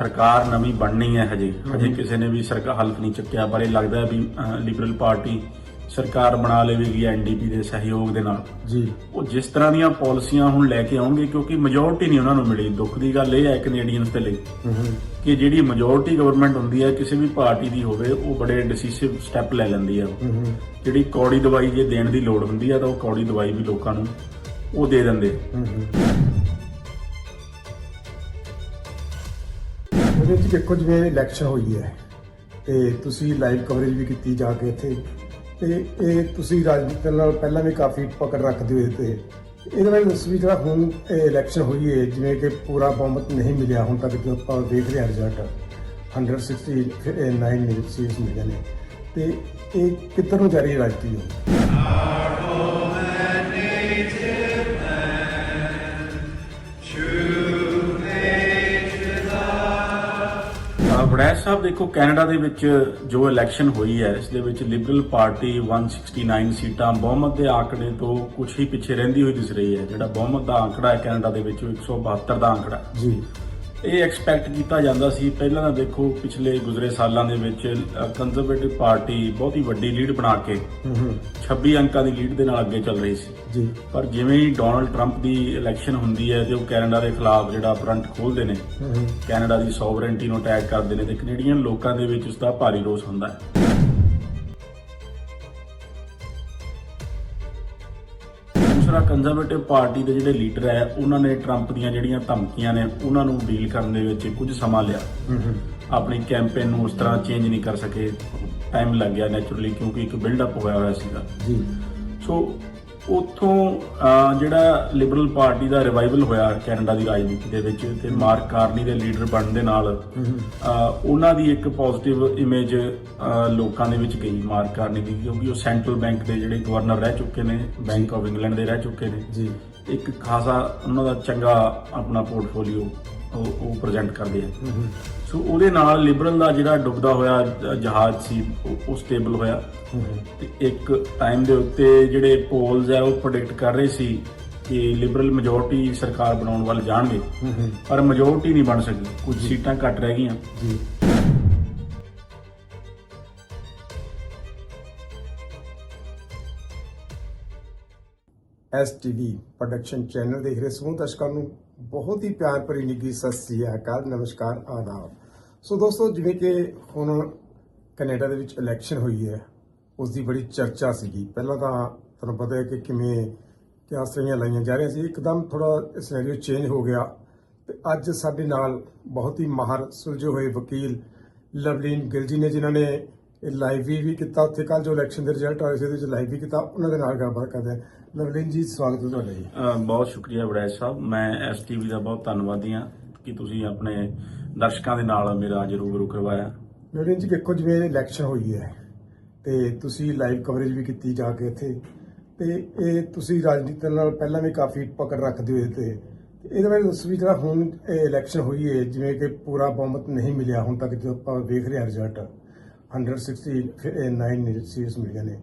ਸਰਕਾਰ ਨਵੀਂ ਬਣਨੀ ਹੈ ਹਜੇ। ਹਜੇ ਕਿਸੇ ਨੇ ਵੀ ਸਰਕਾਰ ਹਲਫ ਨਹੀਂ ਚੱਕਿਆ ਪਰ ਇਹ ਲੱਗਦਾ ਹੈ ਵੀ ਲਿਬਰਲ ਪਾਰਟੀ ਸਰਕਾਰ ਬਣਾ ਲਵੇਗੀ ਐਨਡੀਪੀ ਦੇ ਸਹਿਯੋਗ ਦੇ ਨਾਲ। ਜੀ। ਉਹ ਜਿਸ ਤਰ੍ਹਾਂ ਦੀਆਂ ਪਾਲਿਸੀਆਂ ਹੁਣ ਲੈ ਕੇ ਆਉਣਗੇ ਕਿਉਂਕਿ ਮੈਜੋਰਟੀ ਨਹੀਂ ਉਹਨਾਂ ਨੂੰ ਮਿਲੀ। ਦੁੱਖ ਦੀ ਗੱਲ ਇਹ ਹੈ ਕੈਨੇਡੀਅਨਸ ਦੇ ਲਈ ਕਿ ਜਿਹੜੀ ਮੈਜੋਰਟੀ ਗਵਰਨਮੈਂਟ ਹੁੰਦੀ ਹੈ ਕਿਸੇ ਵੀ ਪਾਰਟੀ ਦੀ ਹੋਵੇ ਉਹ ਬੜੇ ਡਿਸੀਸਿਵ ਸਟੈਪ ਲੈ ਲੈਂਦੀ ਹੂੰ। ਜਿਹੜੀ ਕੌੜੀ ਦਵਾਈ ਜੇ ਦੇਣ ਦੀ ਲੋੜ ਹੁੰਦੀ ਹੈ ਤਾਂ ਉਹ ਕੌੜੀ ਦਵਾਈ ਵੀ ਲੋਕਾਂ ਨੂੰ ਉਹ ਦੇ ਦਿੰਦੇ। ਹੂੰ ਵਿੱਚ ਦੇਖੋ ਜਿਵੇਂ ਇਲੈਕਸ਼ਨ ਹੋਈ ਹੈ ਤੇ ਤੁਸੀਂ ਲਾਈਵ ਕਵਰੇਜ ਵੀ ਕੀਤੀ ਜਾ ਕੇ ਇੱਥੇ ਤੇ ਇਹ ਤੁਸੀਂ ਰਾਜਨੀਤੀ ਨਾਲ ਪਹਿਲਾਂ ਵੀ ਕਾਫੀ ਪਕੜ ਰੱਖਦੇ ਹੋਏ ਤੇ ਇਹਦੇ ਬਾਰੇ ਦੱਸੋ ਵੀ ਜਿਹੜਾ ਹੁਣ ਇਲੈਕਸ਼ਨ ਹੋਈ ਹੈ, ਜਿਵੇਂ ਕਿ ਪੂਰਾ ਬਹੁਮਤ ਨਹੀਂ ਮਿਲਿਆ, ਹੁਣ ਤੱਕ ਜੋ ਆਪਾਂ ਦੇਖ ਰਹੇ ਹਾਂ ਰਿਜ਼ਲਟ 169 ਮਿਲੀਅਨ ਸੀਟਸ ਮਿਲੀਆਂ ਨੇ। ਤੇ ਇਹ ਕਿੱਧਰ ਨੂੰ ਜਾ ਰਹੀ ਹੈ ਰਾਜਨੀਤੀ ਹੁਣ? ਬੜੈਚ ਸਾਹਿਬ, ਦੇਖੋ, ਕੈਨੇਡਾ ਦੇ ਵਿੱਚ ਜੋ ਇਲੈਕਸ਼ਨ ਹੋਈ ਹੈ, ਇਸ ਦੇ ਵਿੱਚ ਲਿਬਰਲ ਪਾਰਟੀ 169 ਸੀਟਾਂ ਬਹੁਮਤ ਦੇ ਆਂਕੜੇ ਤੋਂ ਕੁਝ ਹੀ ਪਿੱਛੇ ਰਹਿੰਦੀ ਹੋਈ ਦਿਸ ਰਹੀ ਹੈ। ਜਿਹੜਾ ਬਹੁਮਤ ਦਾ ਆਂਕੜਾ ਹੈ ਕੈਨੇਡਾ ਦੇ ਵਿੱਚ 172 ਦਾ ਆਂਕੜਾ ਜੀ। ਇਹ ਐਕਸਪੈਕਟ ਕੀਤਾ ਜਾਂਦਾ ਸੀ। ਪਹਿਲਾਂ ਤਾਂ ਦੇਖੋ ਪਿਛਲੇ ਗੁਜ਼ਰੇ ਸਾਲਾਂ ਦੇ ਵਿੱਚ ਕੰਜ਼ਰਵੇਟਿਵ ਪਾਰਟੀ ਬਹੁਤੀ ਵੱਡੀ ਲੀਡ ਬਣਾ ਕੇ ਹੂੰ ਹੂੰ। 26 ਅੰਕਾਂ ਦੀ ਲੀਡ ਦੇ ਨਾਲ ਅੱਗੇ ਚੱਲ ਰਹੀ ਸੀ। ਜੀ। ਪਰ ਜਿਵੇਂ ਹੀ ਡੋਨਲਡ ਟਰੰਪ ਦੀ ਇਲੈਕਸ਼ਨ ਹੁੰਦੀ ਹੈ ਤੇ ਉਹ ਕੈਨੇਡਾ ਦੇ ਖਿਲਾਫ ਜਿਹੜਾ ਫਰੰਟ ਖੋਲਦੇ ਨੇ ਕੈਨੇਡਾ ਦੀ ਸੋਵਰੇਨਟੀ ਨੂੰ ਅਟੈਕ ਕਰਦੇ ਨੇ ਤੇ ਕੈਨੇਡੀਅਨ ਲੋਕਾਂ ਦੇ ਵਿੱਚ ਉਸ ਦਾ ਭਾਰੀ ਰੋਸ ਹੁੰਦਾ ਹੈ। ਦੂਸਰਾ ਕੰਜ਼ਰਵੇਟਿਵ ਪਾਰਟੀ ਦੇ ਜਿਹੜੇ ਲੀਡਰ ਹੈ ਉਹਨਾਂ ਨੇ ਟਰੰਪ ਦੀਆਂ ਜਿਹੜੀਆਂ ਧਮਕੀਆਂ ਨੇ ਉਹਨਾਂ ਨੂੰ ਡੀਲ ਕਰਨ ਦੇ ਵਿੱਚ ਕੁਝ ਸਮਾਂ ਲਿਆ। ਆਪਣੀ ਕੈਂਪੇਨ ਨੂੰ ਉਸ ਤਰ੍ਹਾਂ ਚੇਂਜ ਨਹੀਂ ਕਰ ਸਕੇ। ਟਾਈਮ ਲੱਗ ਗਿਆ ਨੇਚਰਲੀ ਕਿਉਂਕਿ ਇੱਕ ਬਿਲਡ ਅਪ ਹੋਇਆ ਹੋਇਆ ਸੀਗਾ। ਜੀ। ਸੋ ਉਥੋਂ ਜਿਹੜਾ ਲਿਬਰਲ ਪਾਰਟੀ ਦਾ ਰਿਵਾਈਵਲ ਹੋਇਆ ਕੈਨੇਡਾ ਦੀ ਰਾਜਨੀਤੀ ਦੇ ਵਿੱਚ ਤੇ ਮਾਰਕ ਕਾਰਨੀ ਦੇ ਲੀਡਰ ਬਣਨ ਦੇ ਨਾਲ ਉਹਨਾਂ ਦੀ ਇੱਕ ਪੋਜ਼ਿਟਿਵ ਇਮੇਜ ਲੋਕਾਂ ਦੇ ਵਿੱਚ ਗਈ ਮਾਰਕ ਕਾਰਨੀ ਦੀ ਕਿਉਂਕਿ ਉਹ ਸੈਂਟਰਲ ਬੈਂਕ ਦੇ ਜਿਹੜੇ ਗਵਰਨਰ ਰਹਿ ਚੁੱਕੇ ਨੇ ਬੈਂਕ ਆਫ ਇੰਗਲੈਂਡ ਦੇ ਰਹਿ ਚੁੱਕੇ ਨੇ। ਜੀ। ਇੱਕ ਖਾਸਾ ਉਹਨਾਂ ਦਾ ਚੰਗਾ ਆਪਣਾ ਪੋਰਟਫੋਲੀਓ ਉਹ ਪ੍ਰੈਜ਼ੈਂਟ ਕਰਦੇ ਆ। ਸੋ ਉਹਦੇ ਨਾਲ ਲਿਬਰਲ ਦਾ ਜਿਹੜਾ ਡੁੱਬਦਾ ਹੋਇਆ ਜਹਾਜ਼ ਸੀ ਉਹ- ਸਟੇਬਲ ਹੋਇਆ। ਤੇ ਇੱਕ ਟਾਈਮ ਦੇ ਉੱਤੇ ਜਿਹੜੇ ਪੋਲਸ ਆ ਉਹ ਪ੍ਰੈਡਿਕਟ ਕਰ ਰਹੇ ਸੀ ਕਿ ਲਿਬਰਲ ਮੈਜੋਰਟੀ ਸਰਕਾਰ ਬਣਾਉਣ ਵੱਲ ਜਾਣਗੇ। ਪਰ ਮੈਜੋਰਟੀ ਨਹੀਂ ਬਣ ਸਕੀ। ਕੁਝ ਸੀਟਾਂ ਘੱਟ ਰਹਿ ਗਈਆਂ। ਜੀ। ਐਸਟੀਵੀ ਪ੍ਰੋਡਕਸ਼ਨ ਚੈਨਲ ਦੇਖ ਰਹੇ ਸਮੂਹ ਦਰਸ਼ਕਾਂ ਨੂੰ ਬਹੁਤ ਹੀ ਪਿਆਰ ਭਰੀ ਨਿੱਘੀ ਸਤਿ ਸ੍ਰੀ ਅਕਾਲ, ਨਮਸਕਾਰ, ਆਦਾਬ। ਸੋ ਦੋਸਤੋ, ਜਿਵੇਂ ਕਿ ਹੁਣ ਕੈਨੇਡਾ ਦੇ ਵਿੱਚ ਇਲੈਕਸ਼ਨ ਹੋਈ ਹੈ ਉਸ ਦੀ ਬੜੀ ਚਰਚਾ ਸੀਗੀ। ਪਹਿਲਾਂ ਤਾਂ ਤੁਹਾਨੂੰ ਪਤਾ ਹੈ ਕਿ ਕਿਵੇਂ ਕਿਆ ਸਹੀਆਂ ਲਾਈਆਂ ਜਾ ਰਹੀਆਂ ਸੀ, ਇੱਕਦਮ ਥੋੜਾ ਸਿਨੈਰੀਓ ਚੇਂਜ ਹੋ ਗਿਆ। ਤੇ ਅੱਜ ਸਾਡੇ ਨਾਲ ਬਹੁਤ ਹੀ ਮਾਹਰ ਸੁਲਝੇ ਹੋਏ ਵਕੀਲ ਲਵਲੀਨ ਗਿਲ ਜੀ ਨੇ, ਜਿਨ੍ਹਾਂ ਨੇ ਲਾਈਵ ਵੀ ਕੀਤਾ ਉੱਥੇ ਕੱਲ ਜੋ ਇਲੈਕਸ਼ਨ ਦੇ ਰਿਜ਼ਲਟ ਆਏ ਸੀ ਉਹਦੇ ਵਿੱਚ ਲਾਈਵ ਵੀ ਕੀਤਾ ਉਹਨਾਂ ਦੇ ਨਾਲ ਗੱਲਬਾਤ ਕਰਦੇ ਹਾਂ। ਲਵਲੀਨ ਜੀ ਸਵਾਗਤ ਹੈ ਤੁਹਾਡਾ ਜੀ। ਬਹੁਤ ਸ਼ੁਕਰੀਆ ਵੜੈਚ ਸਾਹਿਬ। ਮੈਂ ਐਸਟੀਵੀ ਦਾ ਬਹੁਤ ਧੰਨਵਾਦੀ ਹਾਂ ਕਿ ਤੁਸੀਂ ਆਪਣੇ ਦਰਸ਼ਕਾਂ ਦੇ ਨਾਲ ਮੇਰਾ ਅੱਜ ਰੂਬਰੂ ਕਰਵਾਇਆ। ਲਵਲੀਨ ਜੀ ਦੇਖੋ ਜਿਵੇਂ ਇਲੈਕਸ਼ਨ ਹੋਈ ਹੈ ਤੇ ਤੁਸੀਂ ਲਾਈਵ ਕਵਰੇਜ ਵੀ ਕੀਤੀ ਜਾ ਕੇ ਇੱਥੇ। ਤੇ ਇਹ ਤੁਸੀਂ ਰਾਜਨੀਤੀ ਨਾਲ ਪਹਿਲਾਂ ਵੀ ਕਾਫੀ ਪਕੜ ਰੱਖਦੇ ਹੋਏ ਤੇ ਇਹਦੇ ਬਾਰੇ ਦੱਸੋ ਵੀ ਜਿਹੜਾ ਹੁਣ ਇਲੈਕਸ਼ਨ ਹੋਈ ਹੈ ਜਿਵੇਂ ਕਿ ਪੂਰਾ ਬਹੁਮਤ ਨਹੀਂ ਮਿਲਿਆ ਹੁਣ ਤੱਕ ਜੋ ਆਪਾਂ ਦੇਖ ਰਹੇ ਹਾਂ ਰਿਜ਼ਲਟ 169 ਸੀਟਸ ਮਿਲੀਆਂ ਨੇ।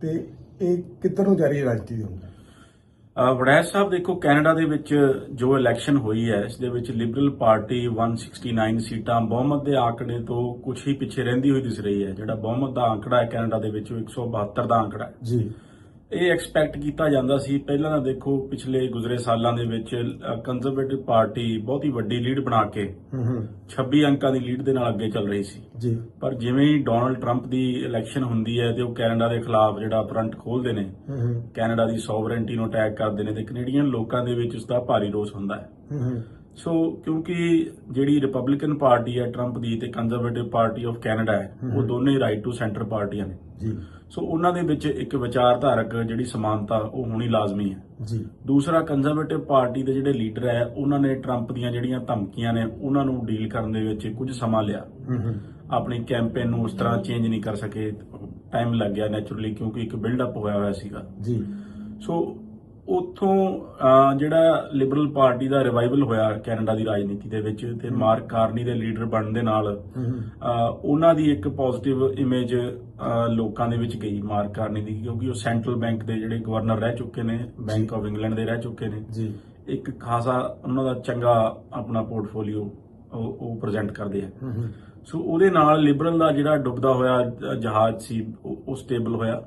ਤੇ ਇਹ ਕਿੱਧਰ ਨੂੰ ਜਾ ਰਹੀ ਹੈ ਰਾਜਨੀਤੀ ਦੀ ਹੁਣ ਵੜੈਚ ਸਾਹਿਬ ਦੇਖੋ ਕੈਨੇਡਾ ਦੇ ਵਿੱਚ ਜੋ ਇਲੈਕਸ਼ਨ ਹੋਈ ਹੈ ਇਸ ਦੇ ਵਿੱਚ ਲਿਬਰਲ ਪਾਰਟੀ 169 ਸੀਟਾਂ ਬਹੁਮਤ ਦੇ ਆਂਕੜੇ ਤੋਂ ਕੁਝ ਹੀ ਪਿੱਛੇ ਰਹਿੰਦੀ ਹੋਈ ਦਿਸ ਰਹੀ ਹੈ। ਜਿਹੜਾ ਬਹੁਮਤ ਦਾ ਆਂਕੜਾ ਹੈ ਕੈਨੇਡਾ ਦੇ ਵਿੱਚ 172 ਦਾ ਆਂਕੜਾ ਜੀ। ਇਹ ਐਕਸਪੈਕਟ ਕੀਤਾ ਜਾਂਦਾ ਸੀ। ਪਹਿਲਾਂ ਤਾਂ ਦੇਖੋ ਪਿਛਲੇ ਗੁਜ਼ਰੇ ਸਾਲਾਂ ਦੇ ਵਿੱਚ ਕੰਜ਼ਰਵੇਟਿਵ ਪਾਰਟੀ ਬਹੁਤੀ ਵੱਡੀ ਲੀਡ ਬਣਾ ਕੇ ਹੂੰ ਹੂੰ। 26 ਅੰਕਾਂ ਦੀ ਲੀਡ ਦੇ ਨਾਲ ਅੱਗੇ ਚੱਲ ਰਹੀ ਸੀ। ਜੀ। ਪਰ ਜਿਵੇਂ ਹੀ ਡੋਨਲਡ ਟਰੰਪ ਦੀ ਇਲੈਕਸ਼ਨ ਹੁੰਦੀ ਹੈ ਤੇ ਉਹ ਕੈਨੇਡਾ ਦੇ ਖਿਲਾਫ ਜਿਹੜਾ ਫਰੰਟ ਖੋਲਦੇ ਨੇ ਹੂੰ ਹੂੰ। ਕੈਨੇਡਾ ਦੀ ਸੋਵਰੇਨਟੀ ਨੂੰ ਅਟੈਕ ਕਰਦੇ ਨੇ ਤੇ ਕੈਨੇਡੀਅਨ ਲੋਕਾਂ ਦੇ ਵਿੱਚ ਉਸ ਦਾ ਭਾਰੀ ਰੋਸ ਹੁੰਦਾ ਹੈ। ਹੂੰ ਹੂੰ। ਸੋ ਕਿਉਂਕਿ ਜਿਹੜੀ ਰਿਪਬਲਿਕਨ ਪਾਰਟੀ ਹੈ ਟਰੰਪ ਦੀ ਤੇ ਕੰਜ਼ਰਵੇਟਿਵ ਪਾਰਟੀ ਆਫ ਕੈਨੇਡਾ ਹੈ ਉਹ ਦੋਨੇ ਰਾਈਟ ਟੂ ਸੈਂਟਰ ਪਾਰਟੀਆਂ ਨੇ ਜੀ। ਸੋ ਉਹਨਾਂ ਦੇ ਵਿੱਚ ਇੱਕ ਵਿਚਾਰਧਾਰਕ ਜਿਹੜੀ ਸਮਾਨਤਾ ਉਹ ਹੋਣੀ ਲਾਜ਼ਮੀ ਹੈ। ਜੀ। ਦੂਸਰਾ ਕੰਜ਼ਰਵੇਟਿਵ ਪਾਰਟੀ ਦੇ ਜਿਹੜੇ ਲੀਡਰ ਹੈ ਉਹਨਾਂ ਨੇ ਟਰੰਪ ਦੀਆਂ ਜਿਹੜੀਆਂ ਧਮਕੀਆਂ ਨੇ ਉਹਨਾਂ ਨੂੰ ਡੀਲ ਕਰਨ ਦੇ ਵਿੱਚ ਕੁਝ ਸਮਾਂ ਲਿਆ। ਆਪਣੀ ਕੈਂਪੇਨ ਨੂੰ ਉਸ ਤਰ੍ਹਾਂ ਚੇਂਜ ਨਹੀਂ ਕਰ ਸਕੇ। ਟਾਈਮ ਲੱਗ ਗਿਆ ਨੇਚਰਲੀ ਕਿਉਂਕਿ ਇੱਕ ਬਿਲਡ ਅਪ ਹੋਇਆ ਹੋਇਆ ਸੀਗਾ। ਜੀ। ਸੋ ਉਥੋਂ ਜਿਹੜਾ ਲਿਬਰਲ ਪਾਰਟੀ ਦਾ ਰਿਵਾਈਵਲ ਹੋਇਆ ਕੈਨੇਡਾ ਦੀ ਰਾਜਨੀਤੀ ਦੇ ਵਿੱਚ ਤੇ ਮਾਰਕ ਕਾਰਨੀ ਦੇ ਲੀਡਰ ਬਣਨ ਦੇ ਨਾਲ ਉਹਨਾਂ ਦੀ ਇੱਕ ਪੋਜ਼ਿਟਿਵ ਇਮੇਜ ਲੋਕਾਂ ਦੇ ਵਿੱਚ ਗਈ ਮਾਰਕ ਕਾਰਨੀ ਦੀ ਕਿਉਂਕਿ ਉਹ ਸੈਂਟਰਲ ਬੈਂਕ ਦੇ ਜਿਹੜੇ ਗਵਰਨਰ ਰਹਿ ਚੁੱਕੇ ਨੇ ਬੈਂਕ ਆਫ ਇੰਗਲੈਂਡ ਦੇ ਰਹਿ ਚੁੱਕੇ ਨੇ। ਜੀ। ਇੱਕ ਖਾਸਾ ਉਹਨਾਂ ਦਾ ਚੰਗਾ ਆਪਣਾ ਪੋਰਟਫੋਲੀਓ ਉਹ ਪ੍ਰੈਜ਼ੈਂਟ ਕਰਦੇ ਆ। ਸੋ ਉਹਦੇ ਨਾਲ ਲਿਬਰਲ ਦਾ ਜਿਹੜਾ ਡੁੱਬਦਾ ਹੋਇਆ ਜਹਾਜ਼ ਸੀ ਉਹ ਸਟੇਬਲ ਹੋਇਆ।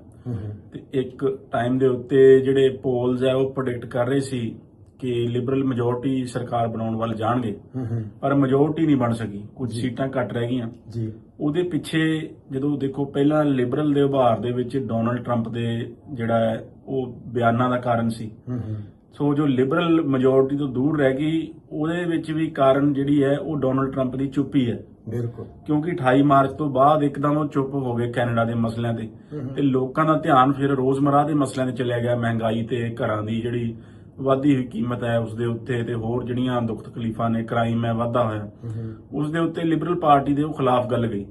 ਤੇ ਇੱਕ ਟਾਈਮ ਦੇ ਉੱਤੇ ਜਿਹੜੇ ਪੋਲਸ ਆ ਉਹ ਪ੍ਰੈਡਿਕਟ ਕਰ ਰਹੇ ਸੀ ਕਿ ਲਿਬਰਲ ਮੈਜੋਰਟੀ ਸਰਕਾਰ ਬਣਾਉਣ ਵੱਲ ਜਾਣਗੇ। ਹੂੰ ਹੂੰ। ਪਰ ਮੈਜੋਰਟੀ ਨਹੀਂ ਬਣ ਸਕੀ। ਕੁਝ ਸੀਟਾਂ ਘੱਟ ਰਹਿ ਗਈਆਂ। ਜੀ। ਉਹਦੇ ਪਿੱਛੇ ਜਦੋਂ ਦੇਖੋ ਪਹਿਲਾਂ ਲਿਬਰਲ ਦੇ ਉਭਾਰ ਦੇ ਵਿੱਚ ਡੋਨਲਡ ਟਰੰਪ ਦੇ ਜਿਹੜਾ ਹੈ ਉਹ ਬਿਆਨਾਂ ਦਾ ਕਾਰਨ ਸੀ। ਹੂੰ ਹੂੰ। ਸੋ ਜੋ ਲਿਬਰਲ ਮੈਜੋਰਟੀ ਤੋਂ ਦੂਰ ਰਹਿ ਗਈ ਉਹਦੇ ਵਿੱਚ ਵੀ ਕਾਰਨ ਜਿਹੜੀ ਹੈ ਉਹ ਡੋਨਲਡ ਟਰੰਪ ਦੀ ਚੁੱਪੀ ਹੈ। ਬਿਲਕੁਲ। ਕਿਉਂਕਿ 28 ਮਾਰਚ ਤੋਂ ਬਾਅਦ ਇੱਕਦਮ ਉਹ ਚੁੱਪ ਹੋ ਗਏ ਕੈਨੇਡਾ ਦੇ ਮਸਲਿਆਂ ਤੇ। ਤੇ ਲੋਕਾਂ ਦਾ ਧਿਆਨ ਫਿਰ ਰੋਜ਼ਮਰਾ ਦੇ ਮਸਲਿਆਂ ਤੇ ਚਲਿਆ ਗਿਆ। ਮਹਿੰਗਾਈ ਤੇ ਘਰਾਂ ਦੀ ਜਿਹੜੀ ਵਾਧੀ ਹੋਈ ਕੀਮਤ ਹੈ ਉਸ ਦੇ ਉੱਤੇ ਤੇ ਹੋਰ ਜਿਹੜੀਆਂ ਦੁੱਖ ਤਕਲੀਫਾਂ ਨੇ ਕ੍ਰਾਈਮ ਹੈ ਵਾਧਾ ਹੋਇਆ। ਉਸ ਦੇ ਉੱਤੇ ਲਿਬਰਲ ਪਾਰਟੀ ਦੇ ਉਹ ਖਿਲਾਫ ਗੱਲ ਗਈ।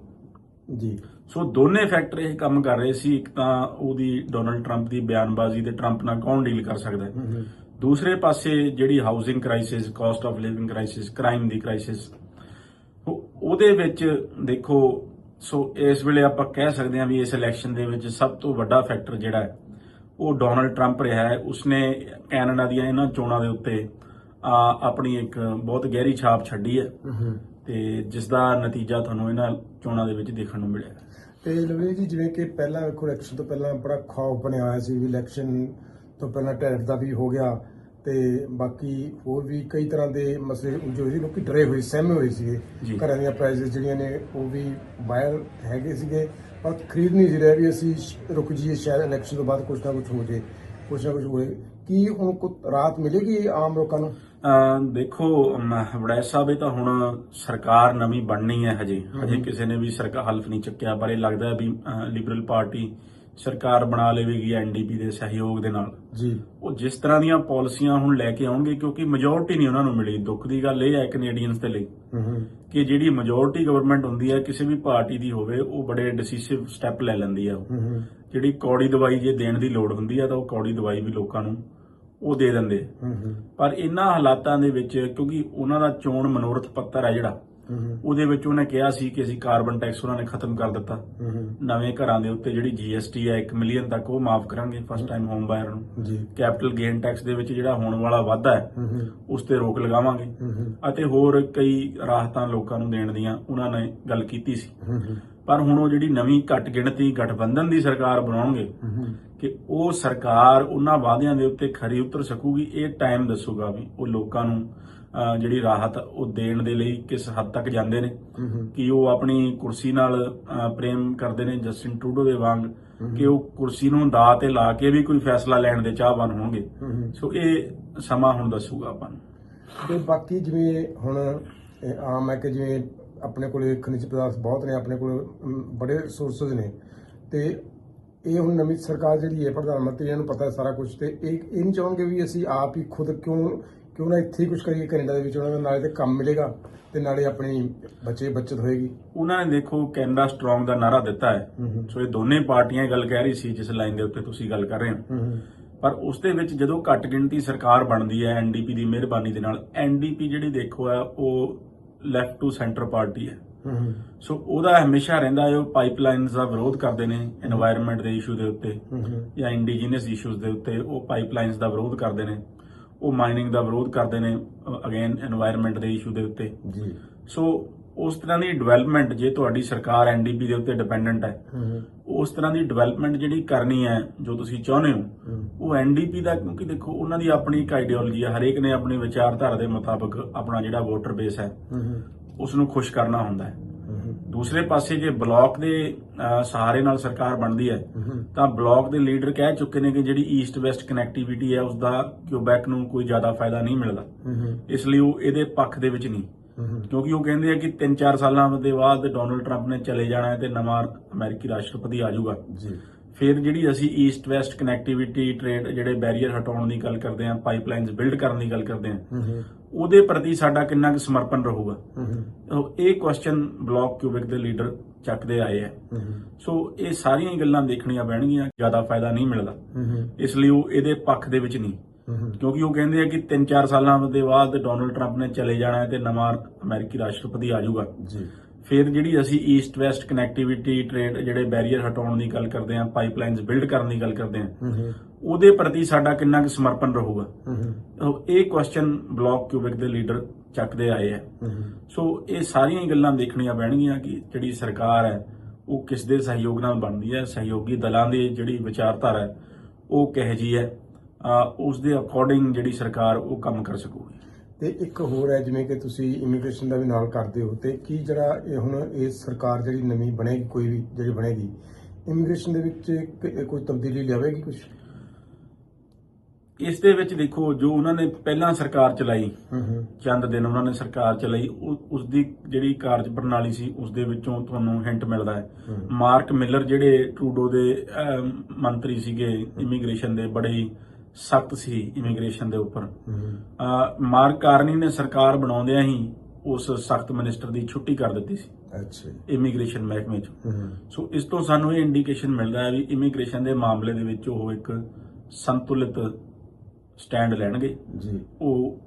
ਜੀ। ਸੋ ਦੋਨੇ ਫੈਕਟਰ ਇਹ ਕੰਮ ਕਰ ਰਹੇ ਸੀ। ਇੱਕ ਤਾਂ ਉਹਦੀ ਡੋਨਲਡ ਟਰੰਪ ਦੀ ਬਿਆਨਬਾਜ਼ੀ ਤੇ ਟਰੰਪ ਨਾਲ ਕੌਣ ਡੀਲ ਕਰ ਸਕਦਾ ਹੂੰ? ਦੂਸਰੇ ਪਾਸੇ ਜਿਹੜੀ housing crisis cost of living crisis crime the crisis ਉਹਦੇ ਵਿੱਚ ਦੇਖੋ ਸੋ ਇਸ ਵੇਲੇ ਆਪਾਂ ਕਹਿ ਸਕਦੇ ਹਾਂ ਵੀ ਇਸ ਇਲੈਕਸ਼ਨ ਦੇ ਵਿੱਚ ਸਭ ਤੋਂ ਵੱਡਾ ਫੈਕਟਰ ਜਿਹੜਾ ਹੈ ਉਹ ਡੋਨਲਡ ਟਰੰਪ ਰਿਹਾ ਹੈ। ਉਸਨੇ ਕੈਨੇਡਾ ਦੀਆਂ ਇਹਨਾਂ ਚੋਣਾਂ ਦੇ ਉੱਤੇ ਆ, ਆਪਣੀ ਇੱਕ ਬਹੁਤ ਗਹਿਰੀ ਛਾਪ ਛੱਡੀ ਹੈ। ਤੇ ਜਿਸ ਦਾ ਨਤੀਜਾ ਤੁਹਾਨੂੰ ਇਹਨਾਂ ਚੋਣਾਂ ਦੇ ਵਿੱਚ ਦੇਖਣ ਨੂੰ ਮਿਲਿਆ। ਤੇ ਲਵਲੀ ਜੀ ਜਿਵੇਂ ਕਿ ਪਹਿਲਾਂ ਵੇਖੋ ਇਲੈਕਸ਼ਨ ਤੋਂ ਪਹਿਲਾਂ ਬੜਾ ਖੌਫ ਬਣਿਆ ਹੋਇਆ ਸੀ ਵੀ ਇਲੈਕਸ਼ਨ ਤੋਂ ਪਹਿਲਾਂ ਟੈਰਫ ਦਾ ਵੀ ਹੋ ਗਿਆ। ਤੇ ਬਾਕੀ ਹੋਰ ਵੀ ਕਈ ਤਰ੍ਹਾਂ ਦੇ ਮਸਲੇ ਜੋ ਸੀ ਲੋਕੀ ਡਰੇ ਹੋਏ ਸਹਿਮੇ ਹੋਏ ਸੀਗੇ। ਘਰਾਂ ਦੀਆਂ ਪ੍ਰਾਈਸਿਸ ਜਿਹੜੀਆਂ ਨੇ ਉਹ ਵੀ ਬਾਹਰ ਹੈਗੇ ਸੀਗੇ। ਪਰ ਖਰੀਦ ਨਹੀਂ ਸੀ ਰਿਹਾ ਵੀ ਅਸੀਂ ਰੁਕ ਜਾਈਏ ਸ਼ਾਇਦ ਇਲੈਕਸ਼ਨ ਤੋਂ ਬਾਅਦ ਕੁਝ ਨਾ ਕੁਝ ਹੋ ਜੇ ਕੁਝ ਨਾ ਕੁਝ ਹੋਏ। ਕੀ ਹੁਣ ਕੋ ਰਾਤ ਮਿਲੇਗੀ ਆਮ ਲੋਕਾਂ ਨੂੰ? ਦੇਖੋ ਵੜੈਚ ਸਾਹਿਬ ਇਹ ਤਾਂ ਹੁਣ ਸਰਕਾਰ ਨਵੀਂ ਬਣਨੀ ਹੈ ਹਜੇ। ਹਜੇ ਕਿਸੇ ਨੇ ਵੀ ਸਰਕਾਰ ਹਲਫ ਨਹੀਂ ਚੱਕਿਆ ਪਰ ਇਹ ਲੱਗਦਾ ਵੀ ਲਿਬਰਲ ਪਾਰਟੀ ਸਰਕਾਰ ਬਣਾ ਲਵੇਗੀ ਐਨਡੀਪੀ ਦੇ ਸਹਿਯੋਗ ਦੇ ਨਾਲ। ਜੀ। ਉਹ ਜਿਸ ਤਰ੍ਹਾਂ ਦੀਆਂ ਪਾਲਿਸੀਆਂ ਹੁਣ ਲੈ ਕੇ ਆਉਣਗੇ ਕਿਉਂਕਿ ਮੈਜੋਰਟੀ ਨਹੀਂ ਉਹਨਾਂ ਨੂੰ ਮਿਲੀ। ਦੁੱਖ ਦੀ ਗੱਲ ਇਹ ਹੈ ਕੈਨੇਡੀਅਨਸ ਦੇ ਲਈ ਕਿ ਜਿਹੜੀ ਮੈਜੋਰਟੀ ਗਵਰਨਮੈਂਟ ਹੁੰਦੀ ਹੈ ਕਿਸੇ ਵੀ ਪਾਰਟੀ ਦੀ ਹੋਵੇ ਉਹ ਬੜੇ ਡਿਸੀਸਿਵ ਸਟੈਪ ਲੈ ਲੈਂਦੀ ਹੈ ਉਹ। ਜਿਹੜੀ ਕੌੜੀ ਦਵਾਈ ਜੇ ਦੇਣ ਦੀ ਲੋੜ ਹੁੰਦੀ ਹੈ ਤਾਂ ਉਹ ਕੌੜੀ ਦਵਾਈ ਵੀ ਲੋਕਾਂ ਨੂੰ ਉਹ ਦੇ ਦਿੰਦੇ। ਪਰ ਇਹਨਾਂ ਹਾਲਾਤਾਂ ਦੇ ਵਿੱਚ ਕਿਉਂਕਿ ਉਹਨਾਂ ਦਾ ਚੋਣ ਮਨੋਰਥ ਪੱਤਰ ਹੈ ਜਿਹੜਾ ਉਹਦੇ ਵਿੱਚ ਉਹਨੇ ਕਿਹਾ ਸੀ ਕਿ ਅਸੀਂ ਕਾਰਬਨ ਟੈਕਸ ਉਹਨਾਂ ਨੇ ਖਤਮ ਕਰ ਦਿੱਤਾ। ਨਵੇਂ ਘਰਾਂ ਦੇ ਉੱਤੇ ਜਿਹੜੀ ਜੀਐਸਟੀ ਹੈ 1 ਮਿਲੀਅਨ ਤੱਕ ਉਹ ਮਾਫ ਕਰਾਂਗੇ ਫਸਟ ਟਾਈਮ ਹੋਮ ਬਾਇਰ ਨੂੰ। ਜੀ। ਕੈਪੀਟਲ ਗੇਨ ਟੈਕਸ ਦੇ ਵਿੱਚ ਜਿਹੜਾ ਹੋਣ ਵਾਲਾ ਵਾਧਾ ਹੈ ਉਸ ਤੇ ਰੋਕ ਲਗਾਵਾਂਗੇ। ਅਤੇ ਹੋਰ ਕਈ ਰਾਹਤਾਂ ਲੋਕਾਂ ਨੂੰ ਦੇਣ ਦੀਆਂ ਉਹਨਾਂ ਨੇ ਗੱਲ ਕੀਤੀ ਸੀ। ਪਰ ਹੁਣ ਉਹ ਜਿਹੜੀ ਨਵੀਂ ਘੱਟ ਗਿਣਤੀ ਗਠਬੰਧਨ ਦੀ ਸਰਕਾਰ ਬਣਾਉਣਗੇ ਕਿ ਉਹ ਸਰਕਾਰ ਉਹਨਾਂ ਵਾਅਦਿਆਂ ਦੇ ਉੱਤੇ ਖਰੀ ਉਤਰ ਸਕੂਗੀ ਇਹ ਟਾਈਮ ਦੱਸੂਗਾ ਵੀ ਉਹ ਲੋਕਾਂ ਨੂੰ ਜਿਹੜੀ ਰਾਹਤ ਉਹ ਦੇਣ ਦੇ ਲਈ ਕਿਸ ਹੱਦ ਤੱਕ ਜਾਂਦੇ ਨੇ। ਕਿ ਉਹ ਆਪਣੀ ਕੁਰਸੀ ਨਾਲ ਪ੍ਰੇਮ ਕਰਦੇ ਨੇ ਜਸਟਿਨ ਟਰੂਡੋ ਦੇ ਵਾਂਗ ਕਿ ਉਹ ਕੁਰਸੀ ਨੂੰ ਦਾ ਤੇ ਲਾ ਕੇ ਵੀ ਕੋਈ ਫੈਸਲਾ ਲੈਣ ਦੇ ਚਾਹਵਾਨ ਹੋਣਗੇ। ਸੋ ਇਹ ਸਮਾਂ ਹੁਣ ਦੱਸੂਗਾ ਆਪਾਂ ਨੂੰ। ਤੇ ਬਾਕੀ ਜਿਵੇਂ ਹੁਣ ਆਮ ਹੈ ਕਿ ਜਿਵੇਂ ਆਪਣੇ ਕੋਲੇ ਖਣਿਜ ਪਦਾਰਥ ਬਹੁਤ ਨੇ ਆਪਣੇ ਕੋਲ ਬੜੇ ਸੋਰਸਸ ਨੇ। ਤੇ ਇਹ ਹੁਣ ਨਵੀਂ ਸਰਕਾਰ ਜਿਹੜੀ ਹੈ ਪ੍ਰਧਾਨ ਮੰਤਰੀ ਇਹਨੂੰ ਪਤਾ ਸਾਰਾ ਕੁਝ ਤੇ ਇਹ ਇਹ ਨਹੀਂ ਚਾਹੋਗੇ ਵੀ ਅਸੀਂ ਆਪ ਹੀ ਖੁਦ ਕਿਉਂ ਕਿਉਂ ਨਾ ਇੱਥੇ ਹੀ ਕੁਝ ਕਰੀਏ ਕੈਨੇਡਾ ਦੇ ਵਿੱਚ ਉਹਨਾਂ ਦਾ ਨਾਲੇ ਤੇ ਕੰਮ ਮਿਲੇਗਾ ਤੇ ਨਾਲੇ ਆਪਣੀ ਬੱਚੇ ਬੱਚਤ ਹੋਏਗੀ। ਉਹਨਾਂ ਨੇ ਦੇਖੋ ਕੈਨੇਡਾ ਸਟਰੋਂਗ ਦਾ ਨਾਰਾ ਦਿੱਤਾ ਹੈ। ਸੋ ਇਹ ਦੋਨੇ ਪਾਰਟੀਆਂ ਇਹ ਗੱਲ ਕਹਿ ਰਹੀ ਸੀ ਜਿਸ ਲਾਈਨ ਦੇ ਉੱਤੇ ਤੁਸੀਂ ਗੱਲ ਕਰ ਰਹੇ ਹੋ। ਪਰ ਉਸ ਦੇ ਵਿੱਚ ਜਦੋਂ ਘੱਟ ਗਿਣਤੀ ਸਰਕਾਰ ਬਣਦੀ ਹੈ ਐਨਡੀਪੀ ਦੀ ਮਿਹਰਬਾਨੀ ਦੇ ਨਾਲ ਐਨਡੀਪੀ ਜਿਹੜੀ ਦੇਖੋ ਆ ਉਹ ਲੈਫਟ ਟੂ ਸੈਂਟਰ ਪਾਰਟੀ ਹੈ। ਸੋ ਉਹਦਾ ਹਮੇਸ਼ਾ ਰਹਿੰਦਾ ਹੈ ਉਹ ਪਾਈਪਲਾਈਨਸ ਦਾ ਵਿਰੋਧ ਕਰਦੇ ਨੇ এনवायरमेंट ਦੇ ਇਸ਼ੂ ਦੇ ਉੱਤੇ ਜਾਂ ਇੰਡੀਜੀਨਸ ਇਸ਼ੂਜ਼ ਦੇ ਉੱਤੇ ਉਹ ਪਾਈਪਲਾਈਨਸ ਦਾ ਵਿਰੋਧ ਕਰਦੇ ਨੇ। ਉਹ ਮਾਈਨਿੰਗ ਦਾ ਵਿਰੋਧ ਕਰਦੇ ਨੇ ਅਗੇਨ এনवायरमेंट ਦੇ ਇਸ਼ੂ ਦੇ ਉੱਤੇ। ਜੀ। ਸੋ ਉਸ ਤਰ੍ਹਾਂ ਦੀ ਡਿਵੈਲਪਮੈਂਟ ਜੇ ਤੁਹਾਡੀ ਸਰਕਾਰ ਐਨਡੀਪੀ ਦੇ ਉੱਤੇ ਡਿਪੈਂਡੈਂਟ ਹੈ ਉਸ ਤਰ੍ਹਾਂ ਦੀ ਡਿਵੈਲਪਮੈਂਟ ਜਿਹੜੀ ਕਰਨੀ ਹੈ ਜੋ ਤੁਸੀਂ ਚਾਹੁੰਦੇ ਹੋ ਉਹ ਐਨਡੀਪੀ ਦਾ ਕਿਉਂਕਿ ਦੇਖੋ ਉਹਨਾਂ ਦੀ ਆਪਣੀ ਇੱਕ ਆਈਡੀਓਲੋਜੀ ਹੈ ਹਰੇਕ ਨੇ ਆਪਣੀ ਵਿਚਾਰਧਾਰਾ ਦੇ ਮੁਤਾਬਕ ਆਪਣਾ ਜਿਹੜਾ ਵੋਟਰ ਬੇਸ ਹੈ ਉਸ ਨੂੰ ਖੁਸ਼ ਕਰਨਾ ਹੁੰਦਾ ਹੈ। ਦੂਸਰੇ ਪਾਸੇ ਜੇ ਬਲਾਕ ਦੇ ਸਹਾਰੇ ਨਾਲ ਸਰਕਾਰ ਬਣਦੀ ਹੈ ਤਾਂ ਬਲਾਕ ਦੇ ਲੀਡਰ ਕਹਿ ਚੁੱਕੇ ਨੇ ਕਿ ਜਿਹੜੀ ਈਸਟ ਵੈਸਟ ਕਨੈਕਟੀਵਿਟੀ ਹੈ ਉਸ ਦਾ ਕਿਊਬੈਕ ਨੂੰ ਕੋਈ ਜ਼ਿਆਦਾ ਫਾਇਦਾ ਨਹੀਂ ਮਿਲਦਾ। ਇਸ ਲਈ ਉਹ ਇਹਦੇ ਪੱਖ ਦੇ ਵਿੱਚ ਨਹੀਂ। ਕਿਉਂਕਿ ਉਹ ਕਹਿੰਦੇ ਆ ਕਿ 3-4 ਸਾਲਾਂ ਦੇ ਬਾਅਦ ਡੋਨਲਡ ਟਰੰਪ ਨੇ ਚਲੇ ਜਾਣਾ ਹੈ ਤੇ ਨਵਾਂ ਅਮਰੀਕੀ ਰਾਸ਼ਟਰਪਤੀ ਆ ਜਾਊਗਾ। ਜੀ। ਫਿਰ ਜਿਹੜੀ ਅਸੀਂ ਈਸਟ ਵੈਸਟ ਕਨੈਕਟੀਵਿਟੀ ਟ੍ਰੇਡ ਜਿਹੜੇ ਬੈਰੀਅਰ ਹਟਾਉਣ ਦੀ ਗੱਲ ਕਰਦੇ ਹਾਂ ਪਾਈਪਲਾਈਨਸ ਬਿਲਡ ਕਰਨ ਦੀ ਗੱਲ ਕਰਦੇ ਹੂੰ ਉਹਦੇ ਪ੍ਰਤੀ ਸਾਡਾ ਕਿੰਨਾ ਕੁ ਸਮਰਪਣ ਰਹੂਗਾ? ਇਹ ਕੁਐਸਚਨ ਬਲਾਕ ਕਿਊਬਿਕ ਦੇ ਲੀਡਰ ਚੱਕਦੇ ਆਏ ਆ। ਹੂੰ ਸੋ ਇਹ ਸਾਰੀਆਂ ਗੱਲਾਂ ਦੇਖਣੀਆਂ ਪੈਣਗੀਆਂ ਜ਼ਿਆਦਾ ਫਾਇਦਾ ਨਹੀਂ ਮਿਲਦਾ। ਇਸ ਲਈ ਉਹ ਇਹਦੇ ਪੱਖ ਦੇ ਵਿੱਚ ਨਹੀਂ। ਕਿਉਂਕਿ ਉਹ ਕਹਿੰਦੇ ਆ ਕਿ 3-4 ਸਾਲਾਂ ਦੇ ਬਾਅਦ ਡੋਨਲਡ ਟਰੰਪ ਨੇ ਚਲੇ ਜਾਣਾ ਤੇ ਨਵਾਂ ਅਮਰੀਕੀ ਰਾਸ਼ਟਰਪਤੀ ਆ ਜਾਊਗਾ। ਜੀ। ਫਿਰ ਜਿਹੜੀ ਅਸੀਂ ਈਸਟ ਵੈਸਟ ਕਨੈਕਟੀਵਿਟੀ ਟ੍ਰੇਡ ਜਿਹੜੇ ਬੈਰੀਅਰ ਹਟਾਉਣ ਦੀ ਗੱਲ ਕਰਦੇ ਹਾਂ ਪਾਈਪਲਾਈਨਸ ਬਿਲਡ ਕਰਨ ਦੀ ਗੱਲ ਕਰਦੇ ਹੂੰ ਉਹਦੇ ਪ੍ਰਤੀ ਸਾਡਾ ਕਿੰਨਾ ਕੁ ਸਮਰਪਣ ਰਹੂਗਾ? ਇਹ ਕੁਐਸਚਨ ਬਲਾਕ ਕਿਊਬਿਕ ਦੇ ਲੀਡਰ ਚੱਕਦੇ ਆਏ ਆ। ਸੋ ਇਹ ਸਾਰੀਆਂ ਗੱਲਾਂ ਦੇਖਣੀਆਂ ਪੈਣਗੀਆਂ ਕਿ ਜਿਹੜੀ ਸਰਕਾਰ ਹੈ ਉਹ ਕਿਸ ਦੇ ਸਹਿਯੋਗ ਨਾਲ ਬਣਦੀ ਹੈ? ਸਹਿਯੋਗੀ ਦਲਾਂ ਦੀ ਜਿਹੜੀ ਵਿਚਾਰਧਾਰਾ ਹੈ ਉਹ ਕਿਹੋ ਜੀ ਹੈ? ਉਸ ਦੇ ਅਕੋਰਡਿੰਗ ਜਿਹੜੀ ਸਰਕਾਰ ਉਹ ਕੰਮ ਕਰ ਸਕੂਗੀ। ਤੇ ਇੱਕ ਹੋਰ ਹੈ ਜਿਵੇਂ ਕਿ ਤੁਸੀਂ ਇਮੀਗ੍ਰੇਸ਼ਨ ਦਾ ਵੀ ਨਾਲ ਕਰਦੇ ਹੋ ਤੇ ਕੀ ਜਿਹੜਾ ਇਹ ਹੁਣ ਇਹ ਸਰਕਾਰ ਜਿਹੜੀ ਨਵੀਂ ਬਣੇਗੀ ਕੋਈ ਵੀ ਜਿਹੜੀ ਬਣੇਗੀ ਇਮੀਗ੍ਰੇਸ਼ਨ ਦੇ ਵਿੱਚ ਕ- ਕੋਈ ਤਬਦੀਲੀ ਲਿਆਵੇਗੀ ਕੁਝ ਇਸ ਦੇ ਵਿੱਚ ਦੇਖੋ ਜੋ ਉਹਨਾਂ ਨੇ ਪਹਿਲਾਂ ਸਰਕਾਰ ਚਲਾਈ ਹੂੰ ਹੂੰ ਚੰਦ ਦਿਨ ਉਹਨਾਂ ਨੇ ਸਰਕਾਰ ਚਲਾਈ ਉਸ ਦੀ ਜਿਹੜੀ ਕਾਰਜ ਪ੍ਰਣਾਲੀ ਸੀ ਉਸ ਦੇ ਵਿੱਚੋਂ ਤੁਹਾਨੂੰ ਹਿੰਟ ਮਿਲਦਾ ਹੈ। ਮਾਰਕ ਮਿਲਰ ਜਿਹੜੇ ਟਰੂਡੋ ਦੇ ਮੰਤਰੀ ਸੀਗੇ ਇਮੀਗ੍ਰੇਸ਼ਨ ਦੇ ਬੜੇ ਹੀ ਸਖਤ ਸੀ ਇਮੀਗ੍ਰੇਸ਼ਨ ਦੇ ਉੱਪਰ। ਮਾਰਕ ਕਾਰਨੀ ਨੇ ਸਰਕਾਰ ਬਣਾਉਂਦਿਆਂ ਹੀ ਉਸ ਸਖਤ ਮਿਨਿਸਟਰ ਦੀ ਛੁੱਟੀ ਕਰ ਦਿੱਤੀ ਸੀ। ਅੱਛਾ। ਇਮੀਗ੍ਰੇਸ਼ਨ ਮਹਿਕਮੇ 'ਚ। ਸੋ ਇਸ ਤੋਂ ਸਾਨੂੰ ਇਹ ਇੰਡੀਕੇਸ਼ਨ ਮਿਲਦਾ ਹੈ ਵੀ ਇਮੀਗ੍ਰੇਸ਼ਨ ਦੇ ਮਾਮਲੇ ਦੇ ਵਿੱਚ ਉਹ ਇੱਕ ਸੰਤੁਲਿਤ ਸਟੈਂਡ ਲੈਣਗੇ। ਜੀ। ਉਹ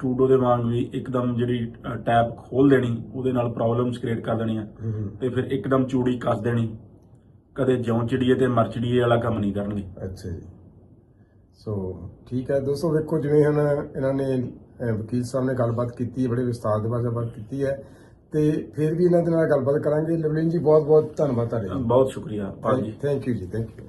ਟਰੂਡੋ ਦੇ ਵਾਂਗ ਵੀ ਇੱਕਦਮ ਜਿਹੜੀ ਟੈਪ ਖੋਲ ਦੇਣੀ ਉਹਦੇ ਨਾਲ ਪ੍ਰੋਬਲਮਸ ਕ੍ਰੀਏਟ ਕਰ ਦੇਣੀਆਂ ਤੇ ਫਿਰ ਇੱਕਦਮ ਚੂੜੀ ਕੱਸ ਦੇਣੀ। ਕਦੇ ਜਿਉਂ ਚਿੜੀਏ ਤੇ ਮਰ ਚਿੜੀਏ ਵਾਲਾ ਕੰਮ ਨਹੀਂ ਕਰਨਗੇ। ਅੱਛਾ ਜੀ। ਸੋ ਠੀਕ ਹੈ। ਦੋਸਤੋ ਵੇਖੋ ਜਿਵੇਂ ਹੁਣ ਇਹਨਾਂ ਨੇ ਵਕੀਲ ਸਾਹਿਬ ਨੇ ਗੱਲਬਾਤ ਕੀਤੀ ਹੈ ਬੜੇ ਵਿਸਤਾਰ ਦੇ ਬਾਰੇ ਗੱਲਬਾਤ ਕੀਤੀ ਹੈ। ਤੇ ਫਿਰ ਵੀ ਇਹਨਾਂ ਦੇ ਨਾਲ ਗੱਲਬਾਤ ਕਰਾਂਗੇ। ਲਵਲੀਨ ਜੀ ਬਹੁਤ ਬਹੁਤ ਧੰਨਵਾਦ ਤੁਹਾਡਾ ਬਹੁਤ ਸ਼ੁਕਰੀਆ ਭਾਜੀ। ਥੈਂਕ ਯੂ ਜੀ ਥੈਂਕ ਯੂ